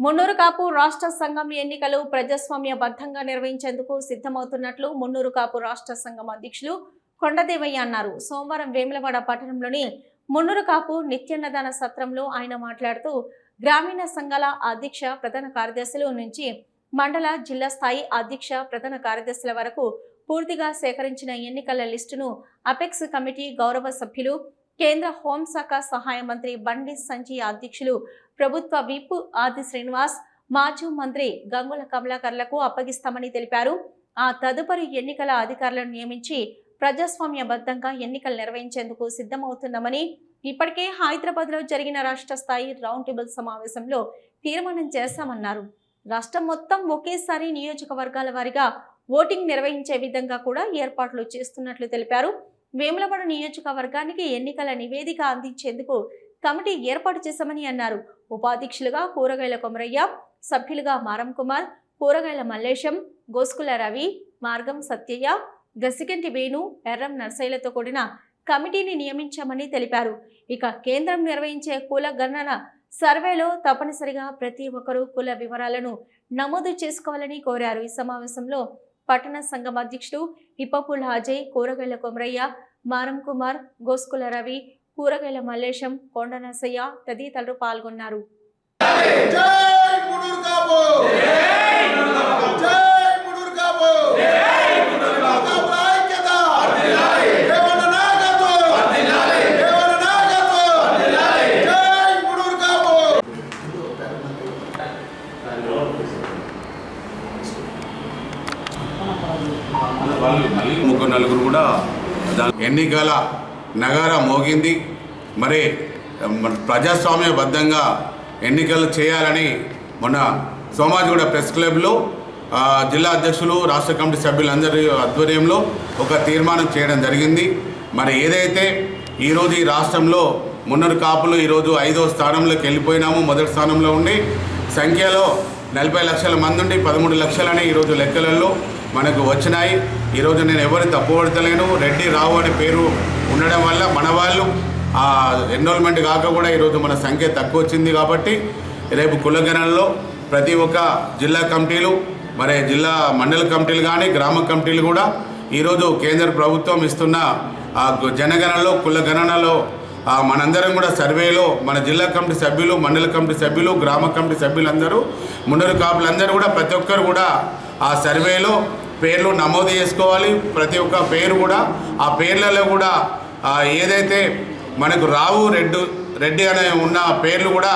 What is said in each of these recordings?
మున్నూరు కాపు రాష్ట్ర సంఘం ఎన్నికలు ప్రజాస్వామ్య బద్ధంగా నిర్వహించేందుకు సిద్ధమవుతున్నట్లు మున్నూరు కాపు రాష్ట్ర సంఘం అధ్యక్షులు కొండదేవయ్య అన్నారు. సోమవారం వేములవాడ పట్టణంలోని మున్నూరు కాపు నిత్యన్నదాన సత్రంలో ఆయన మాట్లాడుతూ గ్రామీణ సంఘాల అధ్యక్ష ప్రధాన కార్యదర్శుల నుంచి మండల జిల్లా స్థాయి అధ్యక్ష ప్రధాన కార్యదర్శుల వరకు పూర్తిగా సేకరించిన ఎన్నికల లిస్టును అపెక్స్ కమిటీ గౌరవ సభ్యులు కేంద్ర హోంశాఖ సహాయ మంత్రి బండి సంజయ్ అధ్యక్షులు ప్రభుత్వ విప్ ఆది శ్రీనివాస్ మాజీ మంత్రి గంగుల కమలాకర్లకు అప్పగిస్తామని తెలిపారు. ఆ తదుపరి ఎన్నికల అధికారులను నియమించి ప్రజాస్వామ్యబద్ధంగా ఎన్నికలు నిర్వహించేందుకు సిద్ధమవుతున్నామని ఇప్పటికే హైదరాబాద్లో జరిగిన రాష్ట్ర స్థాయి రౌండ్ టేబుల్ సమావేశంలో తీర్మానం చేశామన్నారు. రాష్ట్రం మొత్తం ఒకేసారి నియోజకవర్గాల వారిగా ఓటింగ్ నిర్వహించే విధంగా కూడా ఏర్పాట్లు చేస్తున్నట్లు తెలిపారు. వేములవాడ నియోజకవర్గానికి ఎన్నికల నివేదిక అందించేందుకు కమిటీ ఏర్పాటు చేశామని అన్నారు. ఉపాధ్యక్షులుగా కూరగాయల కొమరయ్య సభ్యులుగా మారం కుమార్ కూరగాయల మల్లేశం గోస్కుల రవి మార్గం సత్యయ్య గసిగంటి వేణు ఎర్రం నర్సయ్యలతో కూడిన కమిటీని నియమించామని తెలిపారు. ఇక కేంద్రం నిర్వహించే కుల గణన సర్వేలో తప్పనిసరిగా ప్రతి ఒక్కరూ కుల వివరాలను నమోదు చేసుకోవాలని కోరారు. ఈ సమావేశంలో పట్టణ సంఘం అధ్యక్షుడు ఇప్పపుల్ హాజయ్ కూరగాయల కొమరయ్య మారం కుమార్ గోస్కుల రవి కూరగాయల మల్లేశం కొండ నరసయ్య తదితరులు పాల్గొన్నారు. ముగ్గురు నలుగురు కూడా ఎన్నికల నగారా మోగింది. మరి ప్రజాస్వామ్యబద్ధంగా ఎన్నికలు చేయాలని మొన్న సోమాజిగూడ ప్రెస్ క్లబ్లో జిల్లా అధ్యక్షులు రాష్ట్ర కమిటీ సభ్యులందరి ఆధ్వర్యంలో ఒక తీర్మానం చేయడం జరిగింది. మరి ఏదైతే ఈరోజు ఈ రాష్ట్రంలో మున్నరు కాపులు ఈరోజు ఐదో స్థానంలోకి వెళ్ళిపోయినాము మొదటి స్థానంలో ఉండి సంఖ్యలో నలభై లక్షల మంది ఉండి పదమూడు లక్షలని ఈరోజు లెక్కలలో మనకు వచ్చినాయి. ఈరోజు నేను ఎవరిని తప్పుపడతలేను రెడ్డి రావు అనే పేరు ఉండడం వల్ల మన వాళ్ళు ఆ ఎన్రోల్మెంట్ కాక కూడా ఈరోజు మన సంఖ్య తక్కువ వచ్చింది కాబట్టి రేపు కులగణనలో ప్రతి ఒక్క జిల్లా కమిటీలు మరి జిల్లా మండల కమిటీలు కానీ గ్రామ కమిటీలు కూడా ఈరోజు కేంద్ర ప్రభుత్వం ఇస్తున్న జనగణలో కులగణనలో జనగణనలో మనందరం కూడా సర్వేలో మన జిల్లా కమిటీ సభ్యులు మండల కమిటీ సభ్యులు గ్రామ కమిటీ సభ్యులందరూ మున్నరు కాపులందరూ కూడా ప్రతి ఒక్కరు కూడా ఆ సర్వేలో పేర్లు నమోదు చేసుకోవాలి. ప్రతి ఒక్క పేరు కూడా ఆ పేర్లలో కూడా ఏదైతే మనకు రావు రెడ్డు రెడ్డి అనే ఉన్న పేర్లు కూడా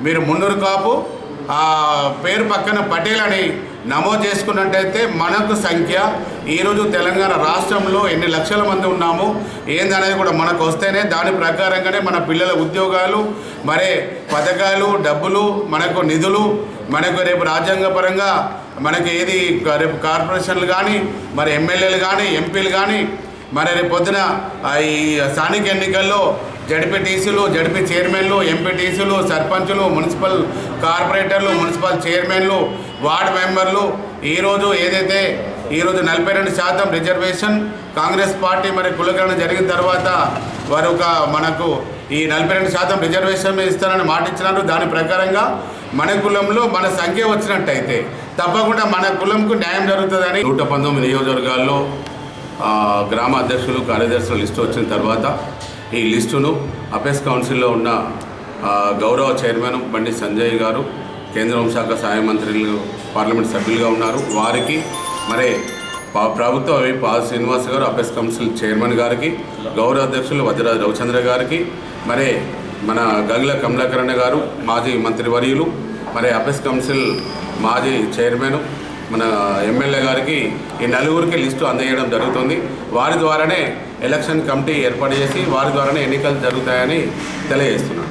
మీరు మున్నూరు కాపు ఆ పేరు పక్కన పటేల్ అని నమోదు చేసుకున్నట్టయితే మనకు సంఖ్య. ఈరోజు తెలంగాణ రాష్ట్రంలో ఎన్ని లక్షల మంది ఉన్నాము ఏందనేది కూడా మనకు వస్తేనే దాని ప్రకారంగానే మన పిల్లల ఉద్యోగాలు మరి పథకాలు డబ్బులు మనకు నిధులు మనకు రేపు రాజ్యాంగపరంగా మనకి ఏది రేపు కార్పొరేషన్లు కానీ మరి ఎమ్మెల్యేలు కానీ ఎంపీలు కానీ మరి రేపు పొద్దున ఈ స్థానిక ఎన్నికల్లో జడ్పీటీసీలు జడ్పీ చైర్మన్లు ఎంపీటీసీలు సర్పంచులు మున్సిపల్ కార్పొరేటర్లు మున్సిపల్ చైర్మన్లు వార్డు మెంబర్లు. ఈరోజు ఏదైతే ఈరోజు నలభై రెండు శాతం రిజర్వేషన్ కాంగ్రెస్ పార్టీ మరి కులకరణ జరిగిన తర్వాత వారు ఒక మనకు ఈ నలభై రెండు శాతం రిజర్వేషన్ ఇస్తారని మాటిచ్చినారు దాని ప్రకారంగా మన కులంలో మన సంఖ్య వచ్చినట్టయితే తప్పకుండా మన కులంకు న్యాయం జరుగుతుందని నూట పంతొమ్మిది నియోజకవర్గాల్లో ఆ, గ్రామ అధ్యక్షులు కార్యదర్శుల లిస్టు వచ్చిన తర్వాత ఈ లిస్టును అపెస్ కౌన్సిల్లో ఉన్న గౌరవ చైర్మన్ బండి సంజయ్ గారు కేంద్ర హోంశాఖ సహాయ మంత్రులు పార్లమెంట్ సభ్యులుగా ఉన్నారు. వారికి మరి ప్రభుత్వ వైపు ఆర్ శ్రీనివాస్ గారు అపెస్ కౌన్సిల్ చైర్మన్ గారికి గౌరవ అధ్యక్షులు వజ్రరాజ్ రవిచంద్ర గారికి మరి మన గంగుల కమలాకరణ గారు మాజీ మంత్రివర్యులు మరి అపెస్ కౌన్సిల్ మాజీ చైర్మన్ మన ఎమ్మెల్యే గారికి ఈ నలుగురికి లిస్టు అందజేయడం జరుగుతుంది. వారి ద్వారానే ఎలక్షన్ కమిటీ ఏర్పాటు చేసి వారి ద్వారానే ఎన్నికలు జరుగుతాయని తెలియజేస్తున్నాను.